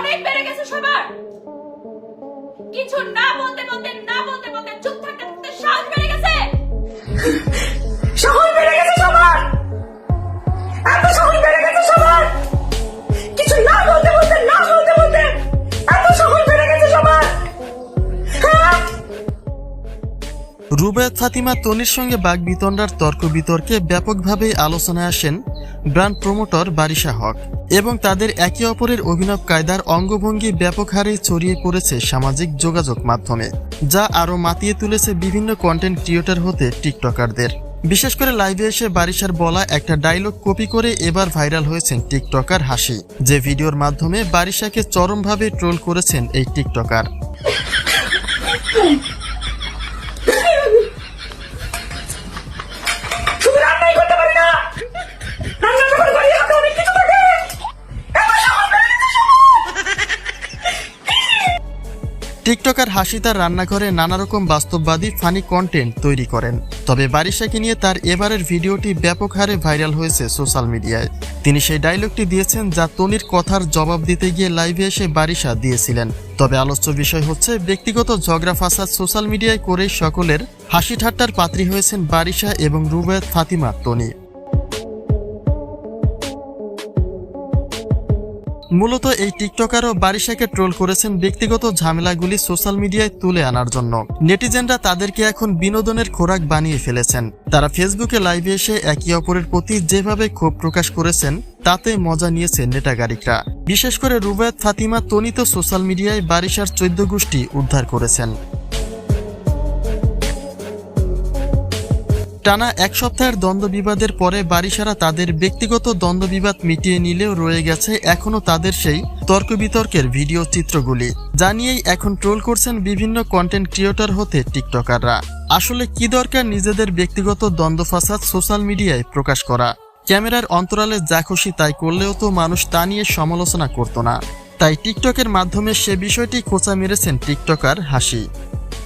অনেক বেড়ে গেছে সবার। কিছু না বলতে বলতে, না বলতে বলতে চুপ থাকতে থাকতে সাহস বেড়ে গেছে। রুবায়াত ফাতিমা, তনির সঙ্গে বাগবিতণ্ডার তর্ক বিতর্কে ব্যাপকভাবে আলোচনায় আসেন ব্র্যান্ড প্রমোটর বারিশা হক এবং তাদের একে অপরের অভিনব কায়দার অঙ্গভঙ্গি ব্যাপক হারে ছড়িয়ে পড়েছে সামাজিক যোগাযোগ মাধ্যমে, যা আরও মাতিয়ে তুলেছে বিভিন্ন কন্টেন্ট ক্রিয়েটর হতে টিকটকারদের বিশেষ করে লাইভে এসে বারিশার বলা একটা ডায়লগ কপি করে এবার ভাইরাল হয়েছেন টিকটকার হাসি, যে ভিডিওর মাধ্যমে বারিশাকে চরমভাবে ট্রোল করেছেন এই টিকটকার টিকটকার হাসি তার রান্নাঘরে নানা রকম বাস্তববাদী ফানি কন্টেন্ট তৈরি করেন। তবে বারিশাকে নিয়ে তার এবারের ভিডিওটি ব্যাপক হারে ভাইরাল হয়েছে সোশ্যাল মিডিয়ায়। তিনি সেই ডায়লগটি দিয়েছেন যা তনির কথার জবাব দিতে গিয়ে লাইভে এসে বারিশা দিয়েছিলেন। তবে আলোচ্য বিষয় হচ্ছে, ব্যক্তিগত ঝগড়া ফাসাদ সোশ্যাল মিডিয়ায় করে সকলের হাসি ঠাট্টার পাত্রী হয়েছেন বারিশা এবং রুবায়ত ফাতিমা, তনি। মূলত এই টিকটকারও বারিশাকে ট্রোল করেছেন ব্যক্তিগত ঝামেলাগুলি সোশ্যাল মিডিয়ায় তুলে আনার জন্য। নেটিজেনরা তাদেরকে এখন বিনোদনের খোরাক বানিয়ে ফেলেছেন। তারা ফেসবুকে লাইভে এসে একে অপরের প্রতি যেভাবে ক্ষোভ প্রকাশ করেছেন, তাতে মজা নিয়েছে নেটাগারিকরা। বিশেষ করে রুবায়ত ফাতিমা তনিত সোশ্যাল মিডিয়ায় বারিশার চৈদ্য গোষ্ঠী উদ্ধার করেছেন। টানা এক সপ্তাহের দ্বন্দ্ব বিবাদের পরে বারিশারা তাদের ব্যক্তিগত দ্বন্দ্ব বিবাদ মিটিয়ে নিলেও রয়ে গেছে এখনও তাদের সেই তর্ক বিতর্কের ভিডিও চিত্রগুলি জানিয়েই এখন ট্রোল করছেন বিভিন্ন কন্টেন্ট ক্রিয়েটর হতে টিকটকাররা। আসলে কি দরকার নিজেদের ব্যক্তিগত দ্বন্দ্ব ফাসাদ সোশ্যাল মিডিয়ায় প্রকাশ করা? ক্যামেরার অন্তরালে যা খুশি তাই করলেও তো মানুষ তা নিয়ে সমালোচনা করতো না। তাই টিকটকের মাধ্যমে সে বিষয়টি খোঁচা মেরেছেন টিকটকার হাসি।